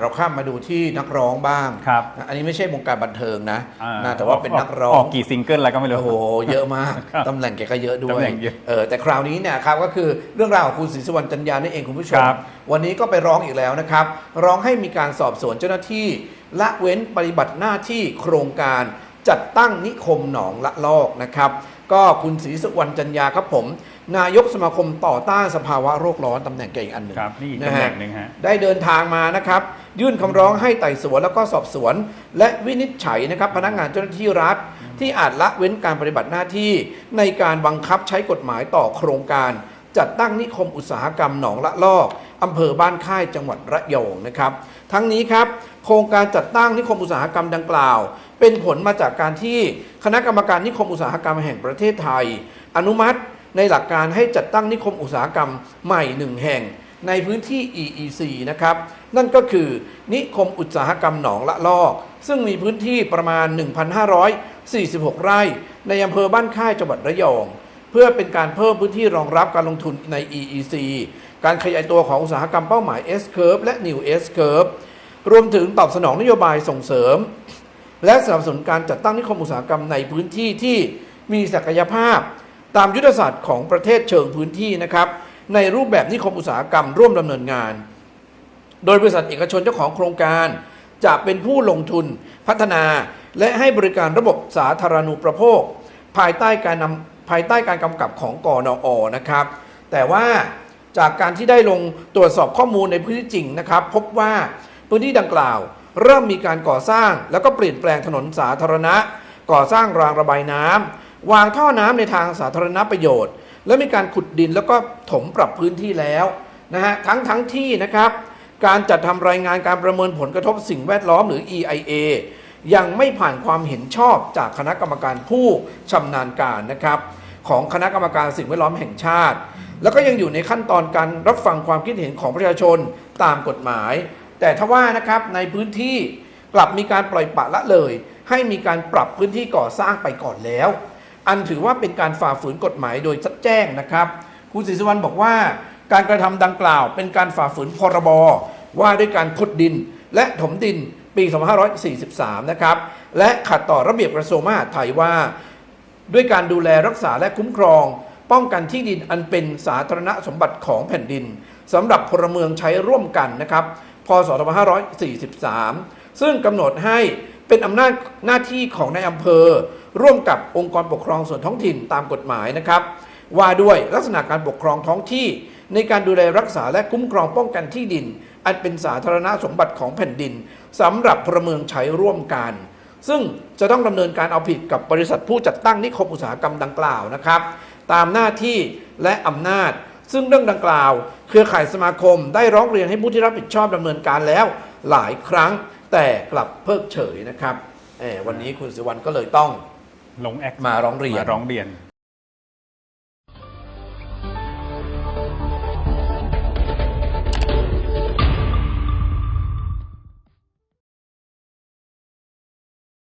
เราข้ามมาดูที่นักร้องบ้างครับอันนี้ไม่ใช่วงการบันเทิงนะอ่นะ แต่ว่าเป็นนักร้อองอกกี่ซิงเกิลแล้วก็ไม่รู้โอ้โหเยอะมากครับตำแหน่งแกก็เยอะด้วตำยแหน่งเยอะเออแต่คราวนี้เนี่ยครับก็คือเรื่องราวของคุณศรีสุวรรณจันยานี่เองคุณผู้ชมครับวันนี้ก็ไปร้องอีกแล้วนะครับ ร้องให้มีการสอบสวนเจ้าหน้าที่ละเว้นปฏิบัติหน้าที่โครงการจัดตั้งนิคมหนองละลอกนะครับ ก็คุณศรีสุวรรณจันยาครับผม นายกสมาคมต่อต้านสภาวะโรคร้อนตำแหน่งแกอีกอันหนึ่งครับนี่อีกนะตำแหฮะน่งหนึ่งฮะได้เดินทางมานะครับ ยื่นคำร้องให้ไต่สวนแล้วก็สอบสวน และวินิจฉัยนะครับพนักงานเจ้าหน้าที่รัฐ ที่อาจละเว้นการปฏิบัติหน้าที่ ในการบังคับใช้กฎหมายต่อโครงการ จัดตั้งนิคมอุตสาหกรรมหนองละลอกอำเภอบ้านค่ายจังหวัดระยองนะครับ ทั้งนี้ครับโครงการจัดตั้งนิคมอุตสาหกรรมดังกล่าว เป็นผลมาจากการที่คณะกรรมการนิคมอุตสาหกรรมแห่งประเทศไทย อนุมัติ ในหลักการให้จัดตั้งนิคมอุตสาหกรรมใหม่หนึ่งแห่ง ในพื้นที่ EEC นะครับ นั่นก็คือนิคมอุตสาหกรรมหนองละลอก ซึ่งมีพื้นที่ประมาณ 1,546 ไร่ ในอำเภอบ้านค่ายจังหวัดระยอง เพื่อเป็นการเพิ่มพื้นที่รองรับการลงทุนใน EEC การขยายตัวของอุตสาหกรรมเป้าหมาย S curve และ New S curve รวมถึงตอบสนองนโยบายส่งเสริม และสนับสนุนการจัดตั้งนิคมอุตสาหกรรมในพื้นที่ที่มีศักยภาพ ตามยุทธศาสตร์ของประเทศเชิงพื้นที่นะครับในรูปแบบนิคมอุตสาหกรรมร่วมดำเนินงาน โดยบริษัทเอกชนเจ้าของโครงการ จะเป็นผู้ลงทุนพัฒนาและให้บริการระบบสาธารณูปโภค ภายใต้การนำภายใต้การกำกับของกอนอนะครับ แต่ว่าจากการที่ได้ลงตรวจสอบข้อมูลในพื้นที่จริงนะครับ พบว่าพื้นที่ดังกล่าว เริ่มมีการก่อสร้าง แล้วก็เปลี่ยนแปลงถนนสาธารณะ ก่อสร้างรางระบายน้ำ วางท่อน้ำในทางสาธารณประโยชน์ และมีการขุดดินแล้วก็ถมปรับพื้นที่แล้วนะฮะทั้งทั้งที่นะครับ การจัดทำรายงานการประเมินผลกระทบสิ่งแวดล้อมหรือ EIA ยังไม่ผ่านความเห็นชอบจากคณะกรรมการผู้ชำนาญการนะครับของคณะกรรมการสิ่งแวดล้อมแห่งชาติ แล้วก็ยังอยู่ในขั้นตอนการรับฟังความคิดเห็นของประชาชนตามกฎหมาย แต่ทว่านะครับในพื้นที่กลับมีการปล่อยปละละเลย ให้มีการปรับพื้นที่ก่อสร้างไปก่อนแล้ว อันถือว่าเป็นการฝ่าฝืนกฎหมายโดยชัดแจ้งนะครับคุณศรีสุวรรณบอกว่า การกระทำดังกล่าว เป็นการฝ่าฝืนพรบว่าด้วยการขุดดิน และถมดินปี 2543 นะครับ และขัดต่อระเบียบกระทรวงมหาดไทยว่า ด้วยการดูแลรักษาและคุ้มครอง ป้องกันที่ดินอันเป็นสาธารณสมบัติของแผ่นดินสำหรับพลเมืองใช้ร่วมกันนะครับ พศ 2543 ซึ่งกำหนดให้เป็นอำนาจหน้าที่ของนายอำเภอ ร่วมกับองค์กรปกครองส่วนท้องถิ่นตามกฎหมายนะครับ ว่าด้วยลักษณะการปกครองท้องที่ ในการดูแลรักษาและคุ้มครองป้องกันที่ดิน อันเป็นสาธารณสมบัติของแผ่นดินสำหรับพลเมืองใช้ร่วมกัน ซึ่งจะต้องดำเนินการเอาผิดกับบริษัทผู้จัดตั้งนิคมอุตสาหกรรมดังกล่าวนะครับ ตามหน้าที่และอำนาจ ซึ่งเรื่องดังกล่าว เครือข่ายสมาคมได้ร้องเรียนให้ผู้ที่รับผิดชอบดำเนินการแล้วหลายครั้งแต่กลับเพิกเฉยนะครับวันนี้คุณสิวันก็เลยต้อง ลงแอคมาร้องเรียน มาร้องเรียน